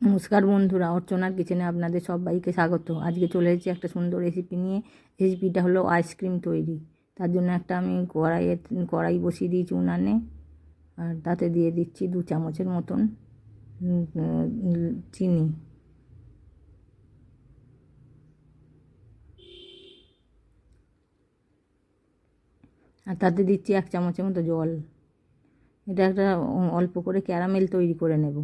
নমস্কার বন্ধুরা, অর্চনার কিচেনে আপনাদের সবাইকে স্বাগত। আজকে চলে এসেছি একটা সুন্দর রেসিপি নিয়ে। রেসিপিটা হলো আইসক্রিম তৈরি। তার জন্য একটা আমি কড়াইয়ে, কড়াই বসিয়ে দিয়েছি উনানে। আর তাতে দিয়ে দিচ্ছি দু চামচের মতন চিনি। আর তাতে দিচ্ছি এক চামচের মতো জল। এটা একটা অল্প করে ক্যারামেল তৈরি করে নেব।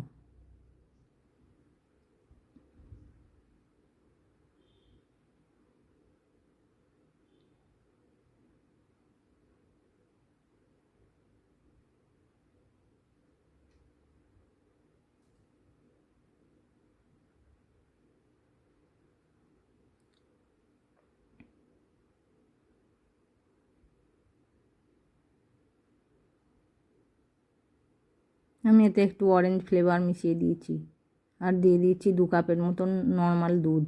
আমি এতে একটু অরেঞ্জ ফ্লেভার মিশিয়ে দিয়েছি। আর দিয়ে দিয়েছি দু কাপের মতন নর্মাল দুধ।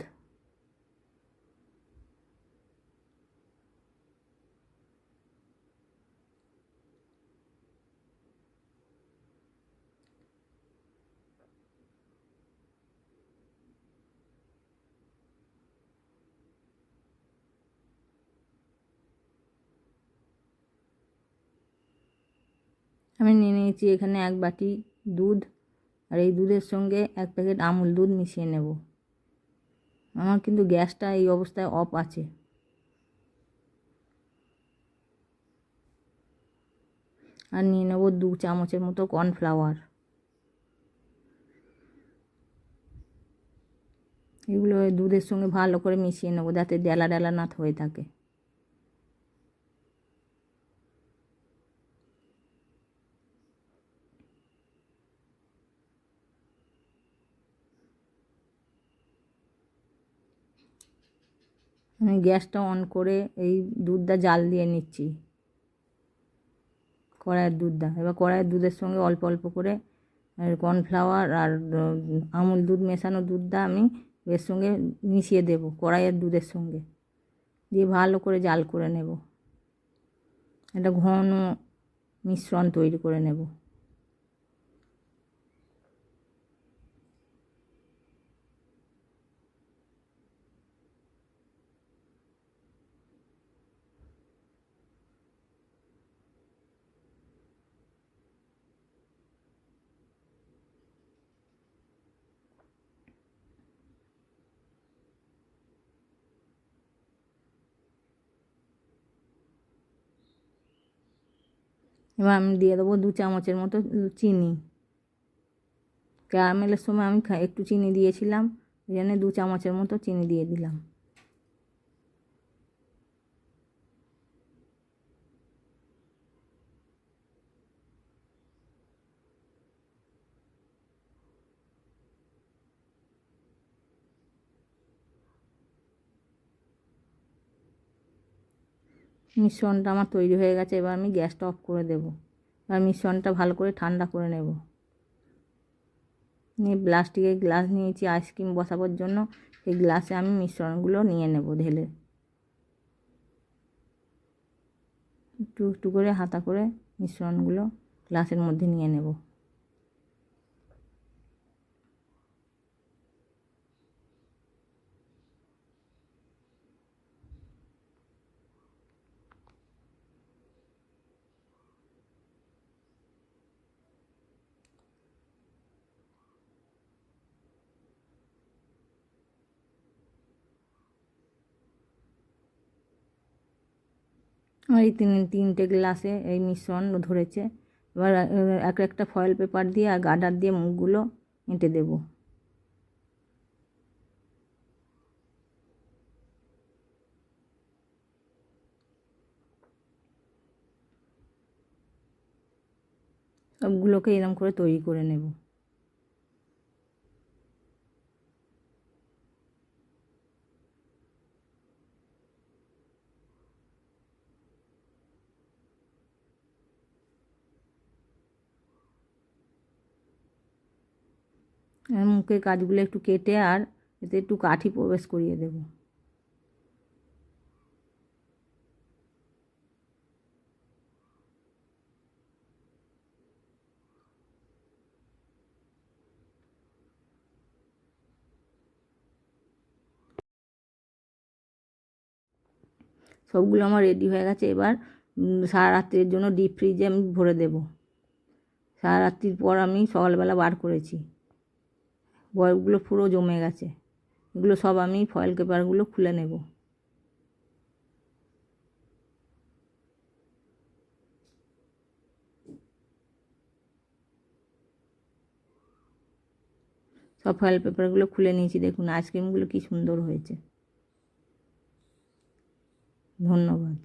আমি নিয়ে নিয়েছি এখানে এক বাটি দুধ আর এই দুধের সঙ্গে এক প্যাকেট আমুল দুধ মিশিয়ে নেব। আমার কিন্তু গ্যাসটা এই অবস্থায় অফ আছে। আর নিয়ে নেব দু চামচের মতো কর্নফ্লাওয়ার। এগুলো দুধের সঙ্গে ভালো করে মিশিয়ে নেব যাতে ডেলা ডেলা না হয়ে থাকে। আমি গ্যাসটা অন করে এই দুধটা জাল দিয়ে নিচ্ছি। কড়াইয়ের দুধটা। এবার কড়াইয়ের দুধের সঙ্গে অল্প অল্প করে কর্নফ্লাওয়ার আর আমুল দুধ, মেশানো দুধটা আমি এর সঙ্গে মিশিয়ে দেবো কড়াইয়ের দুধের সঙ্গে। দিয়ে ভালো করে জাল করে নেব। একটা ঘন মিশ্রণ তৈরি করে নেব। এবার আমি দিয়ে দেবো দু চামচের মতো চিনি। ক্যারামেলের সময় আমি একটু চিনি দিয়েছিলাম, ওই জন্য দু চামচের মতো চিনি দিয়ে দিলাম। মিশ্রণটা আমার তৈরি হয়ে গেছে, এবার আমি গ্যাসটা অফ করে দেবো। এবার মিশ্রণটা ভালো করে ঠান্ডা করে নেব। নিয়ে প্লাস্টিকের গ্লাস নিয়েছি আইসক্রিম বসাবার জন্য। সেই গ্লাসে আমি মিশ্রণগুলো নিয়ে নেব ঢেলে। একটু একটু করে হাতা করে মিশ্রণগুলো গ্লাসের মধ্যে নিয়ে নেব আমার এই তিন, তিনটে গ্লাসে এই মিশ্রণ ধরেছে। এবার এক, একটা ফয়েল পেপার দিয়ে আর গার্ডার দিয়ে মুখগুলো এঁটে দেবো। সবগুলোকে এরম করে তৈরি করে নেব। মুখের কাজগুলো একটু কেটে আর এতে একটু কাঠি প্রবেশ করিয়ে দেব। সবগুলো আমার রেডি হয়ে গেছে। এবার সারারাত্রির জন্য ডিপ ফ্রিজে আমি ভরে দেব। সারা রাত্রির পর আমি সকালবেলা বার করেছি। বরফগুলো পুরো জমে গেছে। এগুলো সব আমি ফয়েল পেপারগুলো খুলে নেব। সব ফয়েল পেপারগুলো খুলে নিয়েছি। দেখুন আইসক্রিমগুলো কি সুন্দর হয়েছে। ধন্যবাদ।